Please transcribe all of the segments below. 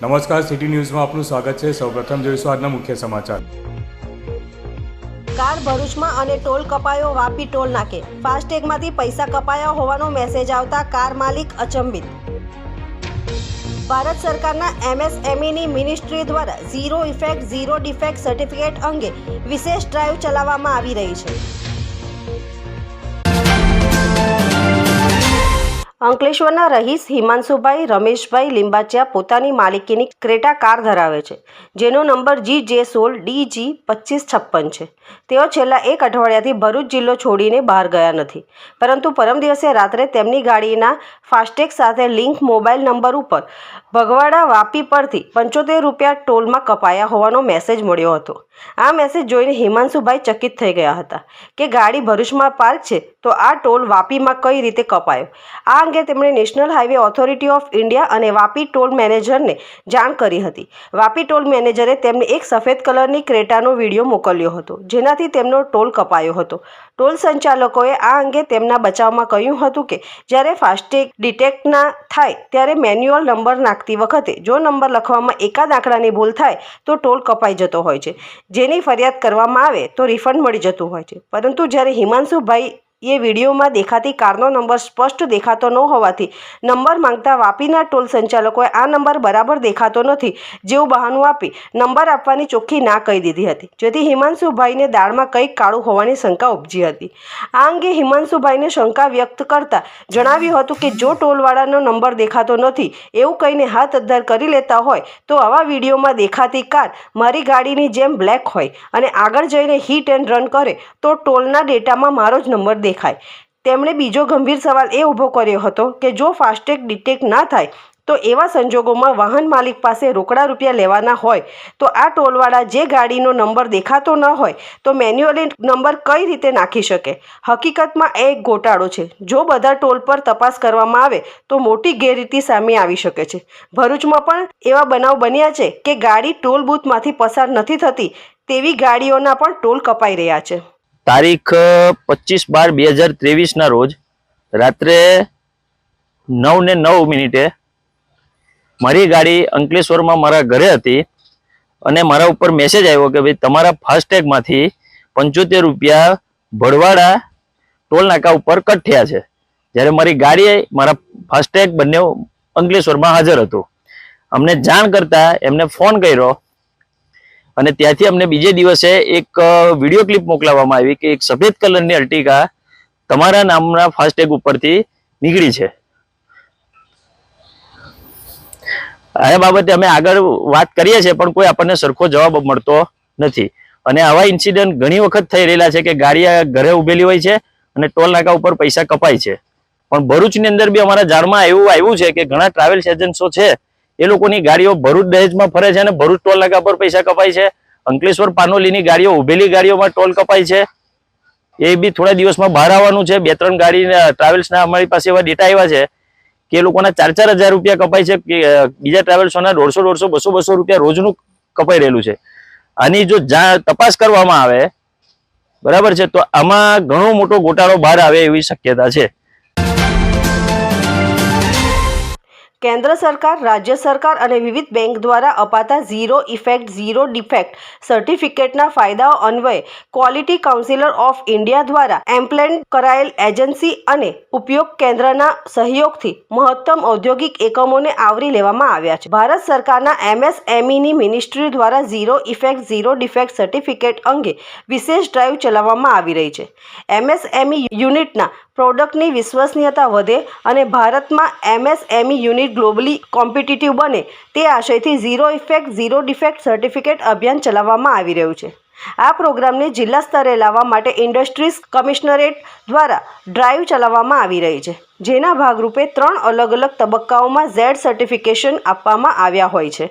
નમસ્કાર, સિટી ન્યૂઝમાં આપનું સ્વાગત છે. સૌપ્રથમ જોઈશું આજના મુખ્ય સમાચાર. કાર ભરૂચમાં અને ટોલ કપાયો વાપી ટોલ નાકે. ફાસ્ટેગમાંથી પૈસા કપાયા હોવાનો મેસેજ આવતા કાર માલિક અચંબિત. ભારત સરકારના એમએસએમઈની મિનિસ્ટ્રી દ્વારા zero effect, zero defect certificate અંગે વિશેષ ડ્રાઈવ ચલાવવામાં આવી રહી છે. અંકલેશ્વરના રહીશ હિમાંશુભાઈ, રમેશભાઈ લિંબાચિયા પોતાની માલિકીની ક્રેટા કાર ધરાવે છે, જેનો નંબર જી જે સોળ, ડી જી પચીસ છપ્પન છે. તેઓ છેલ્લા એક અઠવાડિયાથી ભરૂચ જિલ્લો છોડીને બહાર ગયા નથી, પરંતુ પરમ દિવસે રાત્રે તેમની ગાડીના ફાસ્ટેગ સાથે લિંક મોબાઈલ નંબર ઉપર ભગવાડા વાપી પરથી પંચોતેર રૂપિયા ટોલમાં કપાયા હોવાનો મેસેજ મળ્યો હતો. આ મેસેજ જોઈને હિમાંશુભાઈ ચકિત થઈ ગયા હતા કે ગાડી ભરૂચમાં પાર્ક છે તો આ ટોલ વાપીમાં કઈ રીતે કપાયો? આ અંગે તેમણે National Highway Authority of India અને વાપી ટોલ મેનેજરને જાણ કરી હતી. વાપી ટોલ મેનેજરે તેમને એક સફેદ કલરની ક્રેટાનો વીડિયો મોકલ્યો હતો, જેનાથી તેમનો ટોલ કપાયો હતો. ટોલ સંચાલકોએ આ અંગે તેમના બચાવમાં કહ્યું હતું કે, જ્યારે ફાસ્ટેગ ડિટેક્ટ ના થાય, ત્યારે મેન્યુઅલ નંબર નાખતી વખતે જો નંબર લખવામાં એકાદ આંકડાની ભૂલ થાય, તો ટોલ કપાઈ જતો હોય છે. જેની ફરિયાદ કરવામાં આવે, તો રિફંડ મળી જતું હોય છે. પરંતુ જ્યારે હિમાંશુભાઈ એ વિડીયોમાં દેખાતી કારનો નંબર સ્પષ્ટ દેખાતો ન હોવાથી નંબર માંગતા વાપીના ટોલ સંચાલકોએ આ નંબર બરાબર દેખાતો નથી જેવું બહાનું આપી નંબર આપવાની ચોખ્ખી ના કહી દીધી હતી. જેથી હિમાંશુભાઈને દાળમાં કંઈક કાળું હોવાની શંકા ઉપજી હતી. આ અંગે હિમાંશુભાઈને શંકા વ્યક્ત કરતા જણાવ્યું હતું કે, જો ટોલવાળાનો નંબર દેખાતો નથી એવું કહીને હાથ અદ્ધર કરી લેતા હોય, તો આવા વિડીયોમાં દેખાતી કાર મારી ગાડીની જેમ બ્લેક હોય અને આગળ જઈને હિટ એન્ડ રન કરે, તો ટોલના ડેટામાં મારો જ નંબર દેખાય. તેમણે બીજો ગંભીર સવાલ એ ઊભો કર્યો હતો કે જો ફાસ્ટેગ ડિટેક્ટ ના થાય, તો એવા સંજોગોમાં વાહન માલિક પાસે રોકડા રૂપિયા લેવાના હોય, તો આ ટોલવાળા જે ગાડીનો નંબર દેખાતો ન હોય, તો મેન્યુઅલી નંબર કઈ રીતે નાખી શકે? હકીકતમાં એ એક ગોટાળો છે. જો બધા ટોલ પર તપાસ કરવામાં આવે, તો મોટી ગેરરીતિ સામે આવી શકે છે. ભરૂચમાં પણ એવા બનાવ બન્યા છે કે ગાડી ટોલ બૂથમાંથી પસાર નથી થતી, તેવી ગાડીઓના પણ ટોલ કપાઈ રહ્યા છે. તારીખ પચીસ બાર બે હજાર ત્રેવીસના રોજ રાત્રે નવ ને નવ મિનિટે મારી ગાડી અંકલેશ્વરમાં મારા ઘરે હતી અને મારા ઉપર મેસેજ આવ્યો કે ભાઈ તમારા ફાસ્ટેગમાંથી પંચોતેર રૂપિયા ભડવાડા ટોલ નાકા ઉપર કટ થયા છે. જ્યારે મારી ગાડી, મારા ફાસ્ટેગ બંને અંકલેશ્વરમાં હાજર હતું. અમને જાણ કરતા એમને ફોન કર્યો અને ત્યાંથી અમને બીજે દિવસે એક વીડિયો ક્લિપ મોકલાવવામાં આવી કે એક સફેદ કલરની અર્ટિકા તમારા નામના ફાસ્ટેગ ઉપરથી નીકળી છે. આ બાબતે અમે આગળ વાત કરીએ છીએ, પણ કોઈ આપણને સરખો જવાબ મળતો નથી. અને આવા ઇન્સિડન્ટ ઘણી વખત થઈ રહેલા છે કે ગાડી ઘરે ઉભેલી હોય છે અને ટોલ નાકા ઉપર પૈસા કપાય છે. પણ ભરૂચની અંદર બી અમારા જાણમાં એવું આવ્યું છે કે ઘણા ટ્રાવેલ્સ એજન્ટો છે એ લોકોની ગાડીઓ ભરૂચ દહેજમાં ફરે છે અને ભરૂચ ટોલ નાકા પર પૈસા કપાય છે. અંકલેશ્વર પાનોલીની ગાડીઓ, ઉભેલી ગાડીઓમાં ટોલ કપાય છે. એ બી થોડા દિવસમાં બહાર આવવાનું છે. બે ત્રણ ગાડી ટ્રાવેલ્સના અમારી પાસે એવા ડેટા આવ્યા છે કે એ લોકોના ચાર ચાર હજાર રૂપિયા કપાય છે બીજા ટ્રાવેલ્સોના દોઢસો દોઢસો, બસો બસો રૂપિયા રોજનું કપાઈ રહેલું છે. આની જા- તપાસ કરવામાં આવે, બરાબર છે, તો આમાં ઘણો મોટો ગોટાળો બહાર આવે એવી શક્યતા છે. કેન્દ્ર સરકાર, રાજ્ય સરકાર અને વિવિધ બેંક દ્વારા અપાતા ઝીરો ઇફેક્ટ, ઝીરો ડિફેક્ટ સર્ટિફિકેટના ફાયદાઓ અન્વયે ક્વોલિટી કાઉન્સિલર ઓફ ઇન્ડિયા દ્વારા એમ્પ્લેન કરાયેલ એજન્સી અને ઉપયોગ કેન્દ્રના સહયોગથી મહત્તમ ઔદ્યોગિક એકમોને આવરી લેવામાં આવ્યા છે. ભારત સરકારના એમએસએમઈની મિનિસ્ટ્રી દ્વારા zero effect, zero defect certificate અંગે વિશેષ ડ્રાઈવ ચલાવવામાં આવી રહી છે. એમએસએમઈ યુનિટના પ્રોડક્ટની વિશ્વસનીયતા વધે અને ભારતમાં એમએસએમઈ યુનિટ ગ્લોબલી કોમ્પિટિટિવ બને, તે આશયથી zero effect zero defect certificate અભિયાન ચલાવવામાં આવી રહ્યું છે. આ પ્રોગ્રામને જિલ્લા સ્તરે લાવવા માટે ઇન્ડસ્ટ્રીઝ કમિશનરેટ દ્વારા ડ્રાઈવ ચલાવવામાં આવી રહી છે, જેના ભાગરૂપે ત્રણ અલગ અલગ તબક્કાઓમાં ઝેડ સર્ટિફિકેશન આપવામાં આવ્યા હોય છે,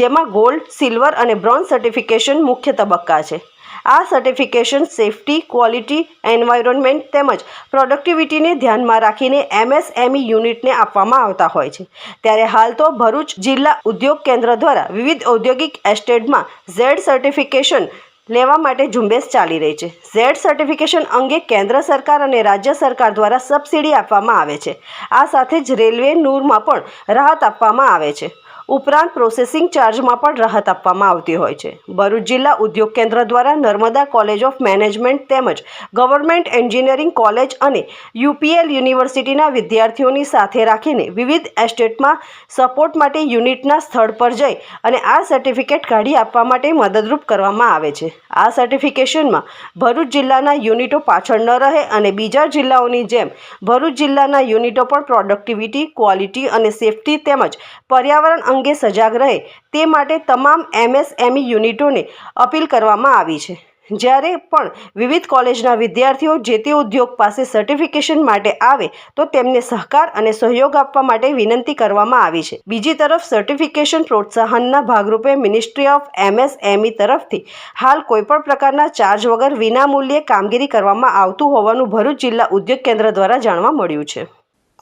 જેમાં ગોલ્ડ સિલ્વર અને બ્રોન્ઝ સર્ટિફિકેશન મુખ્ય તબક્કા છે. આ સર્ટિફિકેશન સેફટી ક્વોલિટી એન્વાયરમેન્ટ તેમજ પ્રોડક્ટિવિટીને ધ્યાનમાં રાખીને એમએસએમઈ યુનિટને આપવામાં આવતા હોય છે. ત્યારે હાલ તો ભરૂચ જિલ્લા ઉદ્યોગ કેન્દ્ર દ્વારા વિવિધ ઔદ્યોગિક એસ્ટેટમાં ઝેડ સર્ટિફિકેશન લેવા માટે ઝુંબેશ ચાલી રહી છે. ઝેડ સર્ટિફિકેશન અંગે કેન્દ્ર સરકાર અને રાજ્ય સરકાર દ્વારા સબસિડી આપવામાં આવે છે. આ સાથે જ રેલવે નૂરમાં પણ રાહત આપવામાં આવે છે. ઉપરાંત પ્રોસેસિંગ ચાર્જમાં પણ રાહત આપવામાં આવતી હોય છે. ભરૂચ જિલ્લા ઉદ્યોગ કેન્દ્ર દ્વારા નર્મદા કોલેજ ઓફ મેનેજમેન્ટ તેમજ ગવર્મેન્ટ એન્જિનિયરિંગ કોલેજ અને યુપીએલ યુનિવર્સિટીના વિદ્યાર્થીઓની સાથે રાખીને વિવિધ એસ્ટેટમાં સપોર્ટ માટે યુનિટના સ્થળ પર જઈ અને આ સર્ટિફિકેટ કાઢી આપવા માટે મદદરૂપ કરવામાં આવે છે. આ સર્ટિફિકેશનમાં ભરૂચ જિલ્લાના યુનિટો પાછળ ન રહે અને બીજા જિલ્લાઓની જેમ ભરૂચ જિલ્લાના યુનિટો પણ પ્રોડક્ટિવિટી, ક્વોલિટી અને સેફટી તેમજ પર્યાવરણ અંગે સજાગ રહે તે માટે તમામ એમએસએમઈ યુનિટોને અપીલ કરવામાં આવી છે. જ્યારે પણ વિવિધ કોલેજના વિદ્યાર્થીઓ જે તે ઉદ્યોગ પાસે સર્ટિફિકેશન માટે આવે તો તેમને સહકાર અને સહયોગ આપવા માટે વિનંતી કરવામાં આવી છે. બીજી તરફ સર્ટિફિકેશન પ્રોત્સાહનના ભાગરૂપે મિનિસ્ટ્રી ઓફ એમએસએમઈ તરફથી હાલ કોઈપણ પ્રકારના ચાર્જ વગર વિનામૂલ્યે કામગીરી કરવામાં આવતું હોવાનું ભરૂચ જિલ્લા ઉદ્યોગ કેન્દ્ર દ્વારા જાણવા મળ્યું છે.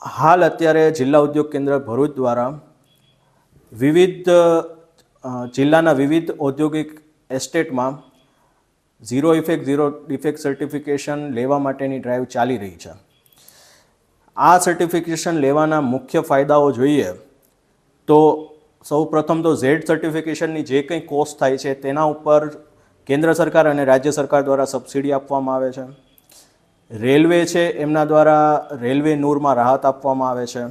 હાલ અત્યારે જિલ્લા ઉદ્યોગ કેન્દ્ર ભરૂચ દ્વારા વિવિધ જિલ્લાના વિવિધ ઔદ્યોગિક એસ્ટેટમાં zero effect, zero defect certification લેવા માટેની ડ્રાઈવ ચાલી રહી છે. આ સર્ટિફિકેશન લેવાના મુખ્ય ફાયદાઓ જોઈએ તો સૌ પ્રથમ તો ઝેડ સર્ટિફિકેશનની જે કંઈ કોસ્ટ થાય છે તેના ઉપર કેન્દ્ર સરકાર અને રાજ્ય સરકાર દ્વારા સબસિડી આપવામાં આવે છે. રેલવે છે એમના દ્વારા રેલવે નૂરમાં રાહત આપવામાં આવે છે.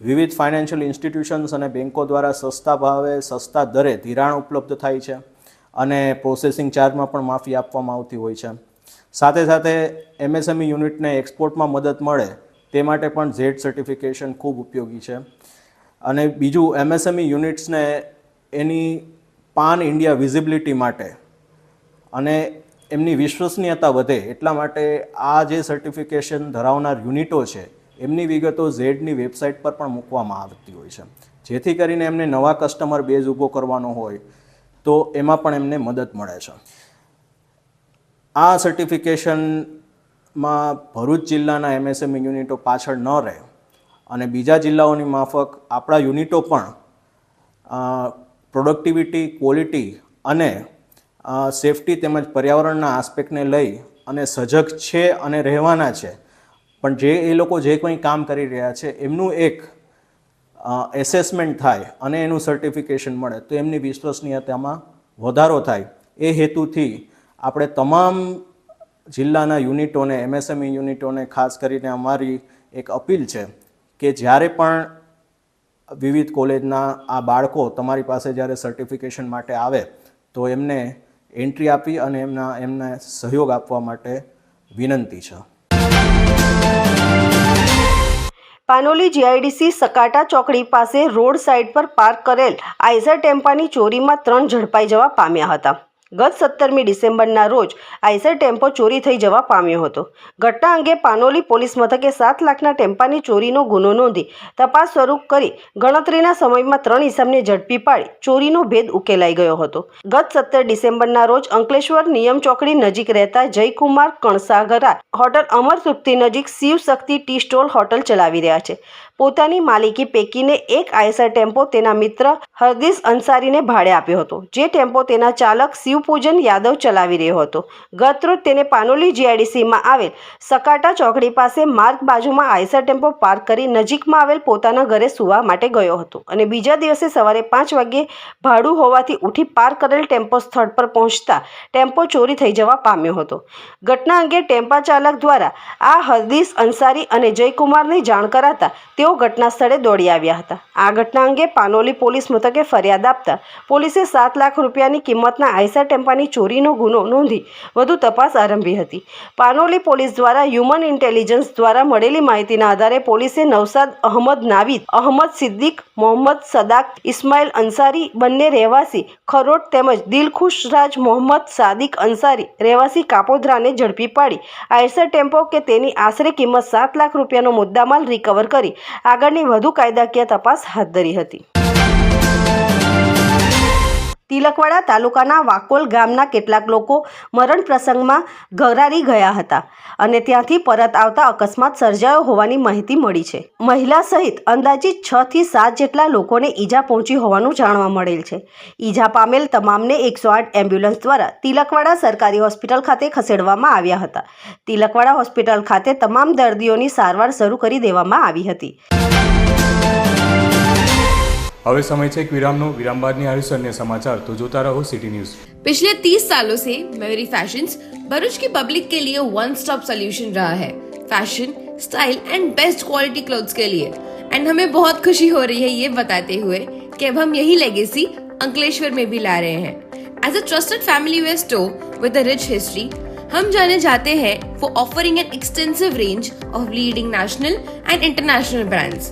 વિવિધ ફાઇનાન્શિયલ ઇન્સ્ટિટ્યુશન્સ અને બેન્કો દ્વારા સસ્તા ભાવે, સસ્તા દરે ધિરાણ ઉપલબ્ધ થાય છે અને પ્રોસેસિંગ ચાર્જમાં પણ માફી આપવામાં આવતી હોય છે. સાથે સાથે એમએસએમઈ યુનિટને એક્સપોર્ટમાં મદદ મળે તે માટે પણ ઝેડ સર્ટિફિકેશન ખૂબ ઉપયોગી છે. અને બીજું એમએસએમઈ યુનિટ્સને એની પાન ઇન્ડિયા વિઝિબિલિટી માટે અને એમની વિશ્વસનીયતા વધે એટલા માટે આ જે સર્ટિફિકેશન ધરાવનાર યુનિટો છે એમની વિગતો ઝેડની વેબસાઇટ પર પણ મૂકવામાં આવતી હોય છે. જેથી કરીને એમને નવા કસ્ટમર બેઝ ઊભો કરવાનો હોય તો એમાં પણ એમને મદદ મળે છે. આ સર્ટિફિકેશનમાં ભરૂચ જિલ્લાના એમએસએમઈ યુનિટો પાછળ ન રહે અને બીજા જિલ્લાઓની માફક આપણા યુનિટો પણ પ્રોડક્ટિવિટી, ક્વોલિટી અને સેફટી તેમજ પર્યાવરણના આસ્પેક્ટને લઈ અને સજગ છે અને રહેવાના છે પણ જે એ લોકો જે કંઈ કામ કરી રહ્યા છે, એમનું એક એસેસમેન્ટ થાય અને એનું સર્ટિફિકેશન મળે, તો એમની વિશ્વસનીયતામાં વધારો થાય. એ હેતુથી આપણે તમામ જિલ્લાના યુનિટોને એમએસએમઈ યુનિટોને ખાસ કરીને અમારી એક અપીલ છે કે જ્યારે પણ વિવિધ કોલેજના આ બાળકો તમારી પાસે જ્યારે સર્ટિફિકેશન માટે આવે, તો એમને એન્ટ્રી આપી અને એમના, એમને સહયોગ આપવા માટે વિનંતી છે. પાનોલી જીઆઈડીસી સકાટા ચોકડી પાસે રોડ સાઇડ પર પાર્ક કરેલ આઈઝર ટેમ્પાની ચોરીમાં ત્રણ ઝડપાઈ જવા પામ્યા હતા. ગત સત્તરમી ડિસેમ્બરના રોજ આઈસર ટેમ્પો ચોરી થઈ જવા પામ્યો હતો. ઘટના અંગે પાનોલી પોલીસ મથકે સાત લાખના ટેમ્પાની ચોરીનો ગુનો નોંધી તપાસ શરૂ કરી ગણતરીના સમયમાં ત્રણ ઇસમને ઝડપી પાડી ચોરીનો ભેદ ઉકેલાઈ ગયો હતો. ગત સત્તર ડિસેમ્બરના રોજ અંકલેશ્વર નિયમ ચોકડી નજીક રહેતા જયકુમાર કણસાગરા હોટલ અમર તૃપ્તિ નજીક Shiv Shakti tea stall hotel ચલાવી રહ્યા છે. પોતાની માલિકી પૈકીને એક આઈસર ટેમ્પો તેના મિત્ર હરદીસ અંસારીને ભાડે આપ્યો હતો. જે ટેમ્પો તેના ચાલક શિવપૂજન યાદવ ચલાવી રહ્યો હતો. ગતરોજ તેને પાનોલી જીઆઈડીસીમાં આવેલ સકાટા ચોકડી પાસે માર્ગ બાજુમાં આઈસર ટેમ્પો પાર્ક કરી નજીકમાં આવેલ પોતાના ઘરે સૂવા માટે ગયો હતો અને બીજા દિવસે સવારે પાંચ વાગ્યે ભાડું હોવાથી ઉઠી પાર્ક કરેલ ટેમ્પો સ્થળ પર પહોંચતા ટેમ્પો ચોરી થઈ જવા પામ્યો હતો. ઘટના અંગે ટેમ્પા ચાલક દ્વારા આ હરદીસ અંસારી અને જયકુમારને જાણ કરાતા તેઓ ઘટના સ્થળે દોડી આવ્યા હતા. આ ઘટના અંગે પાનોલી પોલીસ મથકે ફરિયાદ આપતા પોલીસે સાત લાખ રૂપિયાની કિંમતના આઈસર ટેમ્પાની ચોરીનો ગુનો નોંધી વધુ તપાસ આરંભી હતી. પાનોલી પોલીસ દ્વારા હ્યુમન ઇન્ટેલિજન્સ દ્વારા મળેલી માહિતીના આધારે પોલીસે નવસાદ અહમદ નાવીદ, અહમદ સિદ્દીક, મોહમ્મદ સદાક, ઇસ્માઇલ અંસારી બંને રહેવાસી ખરોટ તેમજ દિલખુશ રાજ મોહમ્મદ સાદિક અંસારી રહેવાસી કાપોદ્રાને ઝડપી પાડી. આઈસર ટેમ્પો કે તેની આશરે કિંમત સાત લાખ રૂપિયાનો મુદ્દામાલ રિકવર કરી આગળની વધુ કાયદાકીય તપાસ હાથ ધરી હતી. તિલકવાડા તાલુકાના વાકોલ ગામના કેટલાક લોકો મરણ પ્રસંગમાં ઘરારી ગયા હતા અને ત્યાંથી પરત આવતા અકસ્માત સર્જાયો હોવાની માહિતી મળી છે. મહિલા સહિત અંદાજિત છ થી સાત જેટલા લોકોને ઈજા પહોંચી હોવાનું જાણવા મળેલ છે. ઈજા પામેલ તમામને એકસો આઠ એમ્બ્યુલન્સ દ્વારા તિલકવાડા સરકારી હોસ્પિટલ ખાતે ખસેડવામાં આવ્યા હતા. તિલકવાડા હોસ્પિટલ ખાતે તમામ દર્દીઓની સારવાર શરૂ કરી દેવામાં આવી હતી. હવે સમય છે એક વિરામનો વિરામ બાદની આયુષ અન્ય સમાચાર તો જોતા રહો સિટી ન્યૂઝ पिछले 30 सालों से मेमोरी फैशंस भरूच की पब्लिक के लिए वन स्टॉप सोल्यूशन रहा है fashion style and best quality clothes के लिए एंड हमें बहुत खुशी हो रही है ये बताते हुए कि अब हम यही लेगेसी अंकलेश्वर में भी ला रहे हैं as a trusted family wear store with a rich history हम जाने जाते हैं for offering an extensive range of leading national and international brands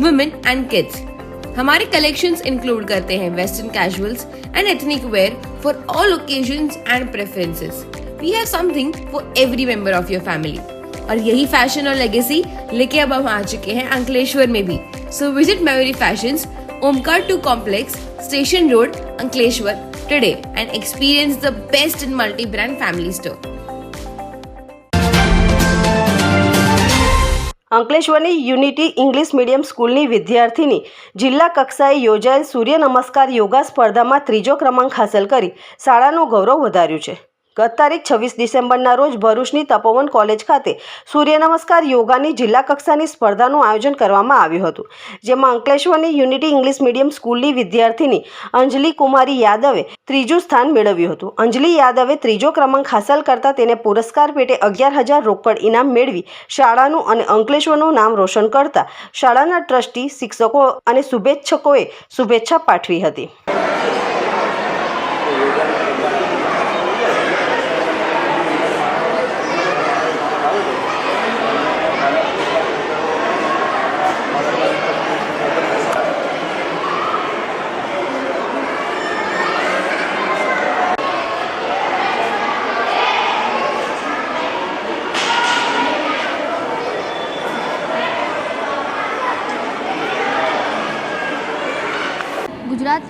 women and kids हमारे कलेक्शंस इंक्लूड करते हैं western casuals and ethnic wear for all occasions and preferences we have something for every member of your family और यही fashion और legacy लेके अब हम आ चुके हैं अंकलेश्वर में भी. So visit memory fashion Omkar two complex station road Ankleshwar today and experience the best in multi brand family store અંકલેશ્વરની unity English medium સ્કૂલની વિદ્યાર્થીની જિલ્લા કક્ષાએ યોજાયેલ સૂર્ય નમસ્કાર યોગા સ્પર્ધામાં ત્રીજો ક્રમાંક હાંસલ કરી શાળાનું ગૌરવ વધાર્યું છે. ગત તારીખ છવ્વીસ ડિસેમ્બરના રોજ ભરૂચની તપોવન કોલેજ ખાતે સૂર્ય નમસ્કાર યોગાની જિલ્લા કક્ષાની સ્પર્ધાનું આયોજન કરવામાં આવ્યું હતું, જેમાં અંકલેશ્વરની યુનિટી ઇંગ્લિશ મીડિયમ સ્કૂલની વિદ્યાર્થીની અંજલિ કુમારી યાદવે ત્રીજું સ્થાન મેળવ્યું હતું. અંજલિ યાદવે ત્રીજો ક્રમાંક હાંસલ કરતા તેને પુરસ્કાર પેટે અગિયાર હજાર રોકડ ઇનામ મેળવી શાળાનું અને અંકલેશ્વરનું નામ રોશન કરતા શાળાના ટ્રસ્ટી, શિક્ષકો અને શુભેચ્છકોએ શુભેચ્છા પાઠવી હતી.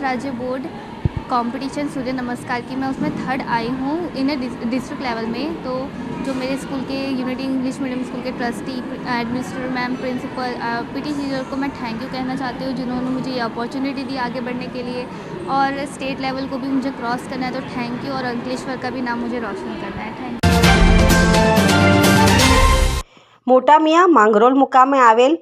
राज्य बोर्ड कंपटीशन सूर्य नमस्कार की मैं उसमें थर्ड आई हूँ इन डिस्ट्रिक्ट लेवल में तो जो मेरे स्कूल के यूनिटी इंग्लिश मीडियम स्कूल के trustee administrator ma'am principal PT teacher को मैं थैंक यू कहना चाहती हूँ जिन्होंने मुझे ये अपॉर्चुनिटी दी आगे बढ़ने के लिए और स्टेट लेवल को भी मुझे क्रॉस करना है तो थैंक यू और अंकलेश्वर का भी नाम मुझे रोशन करना है थैंक મોટા મિયા માંગરોળ મુકામે આવેલ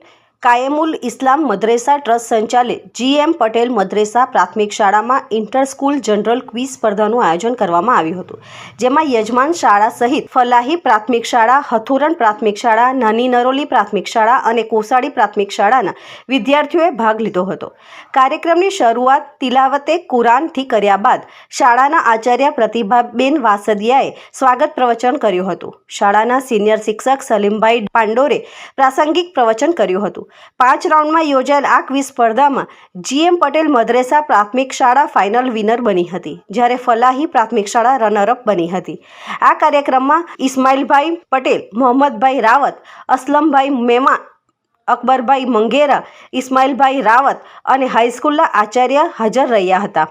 કાયમુલ ઇસ્લામ મદ્રેસા ટ્રસ્ટ સંચાલિત જીએમ પટેલ મદ્રેસા પ્રાથમિક શાળામાં ઇન્ટર સ્કૂલ જનરલ ક્વિઝ સ્પર્ધાનું આયોજન કરવામાં આવ્યું હતું, જેમાં યજમાન શાળા સહિત ફલાહી પ્રાથમિક શાળા, હથુરણ પ્રાથમિક શાળા, નાની નરોલી પ્રાથમિક શાળા અને કોસાડી પ્રાથમિક શાળાના વિદ્યાર્થીઓએ ભાગ લીધો હતો. કાર્યક્રમની શરૂઆત તિલાવતે કુરાનથી કર્યા બાદ શાળાના આચાર્ય પ્રતિભાબેન વાસદિયાએ સ્વાગત પ્રવચન કર્યું હતું. શાળાના સિનિયર શિક્ષક સલીમભાઈ પાંડોરે પ્રાસંગિક પ્રવચન કર્યું હતું. પાંચ રાઉન્ડમાં યોજાયેલ આ ક્વિઝ સ્પર્ધામાં જીએમ પટેલ મદ્રેસા પ્રાથમિક શાળા ફાઇનલ વિનર બની હતી, જ્યારે ફલાહી પ્રાથમિક શાળા રનરઅપ બની હતી. આ કાર્યક્રમમાં ઇસ્માઇલભાઈ પટેલ, મોહમ્મદભાઈ રાવત, અસલમભાઈ મેમા, અકબરભાઈ મંગેરા, ઇસ્માઇલભાઈ રાવત અને હાઈસ્કૂલના આચાર્ય હાજર રહ્યા હતા.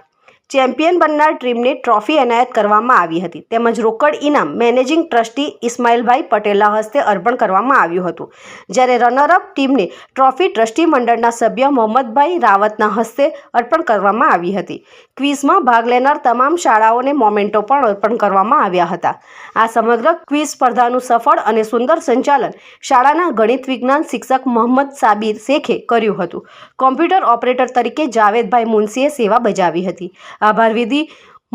ચેમ્પિયન બનનાર ટીમને ટ્રોફી એનાયત કરવામાં આવી હતી. તેમજ રોકડ ઇનામ મેનેજિંગ ટ્રસ્ટી ઇસ્માઇલભાઈ પટેલના હસ્તે અર્પણ કરવામાં આવ્યું હતું. જ્યારે રનરઅપ ટીમને ટ્રોફી ટ્રસ્ટી મંડળના સભ્ય મોહમ્મદભાઈ રાવતના હસ્તે અર્પણ કરવામાં આવી હતી. ક્વિઝમાં ભાગ લેનાર તમામ શાળાઓને મોમેન્ટો પણ અર્પણ કરવામાં આવ્યા હતા. આ સમગ્ર ક્વિઝ સ્પર્ધાનું સફળ અને સુંદર સંચાલન શાળાના ગણિત વિજ્ઞાન શિક્ષક મોહમ્મદ સાબિર શેખે કર્યું હતું. કોમ્પ્યુટર ઓપરેટર તરીકે જાવેદભાઈ મુનસીએ સેવા બજાવી હતી. આભાર વિધિ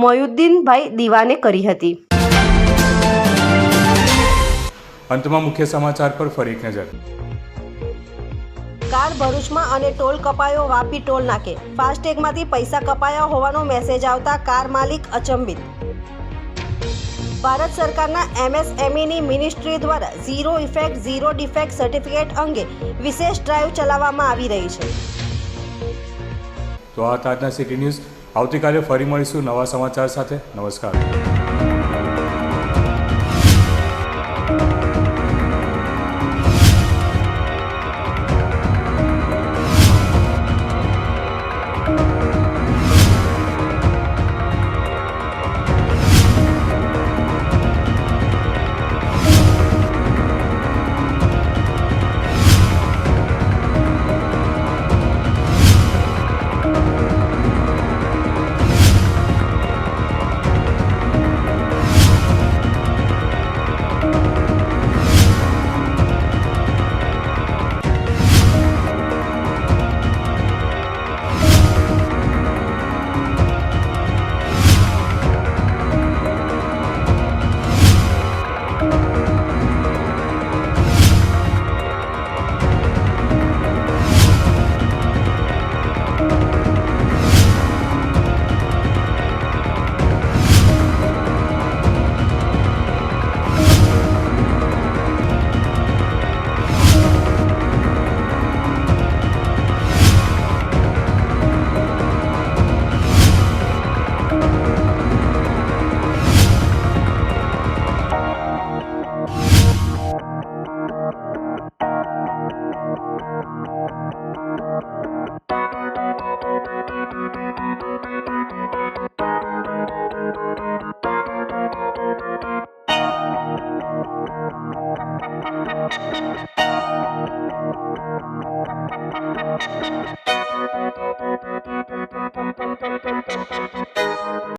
મોયુદ્દીનભાઈ દીવાને કરી હતી. અંતમાં મુખ્ય સમાચાર પર ફરી એક નજર. કાર ભરૂચમાં અને ટોલ કપાયો વાપી ટોલ નાકે. ફાસ્ટેગમાંથી પૈસા કપાયા હોવાનો મેસેજ આવતા કાર માલિક અચંબિત. ભારત સરકારના એમએસએમઈની મિનિસ્ટ્રી દ્વારા zero effect zero defect certificate અંગે વિશેષ ડ્રાઈવ ચલાવવામાં આવી રહી છે. તો આ તાજના સિટી ન્યૂઝ આવતીકાલે ફરી મળીશું નવા સમાચાર સાથે. નમસ્કાર.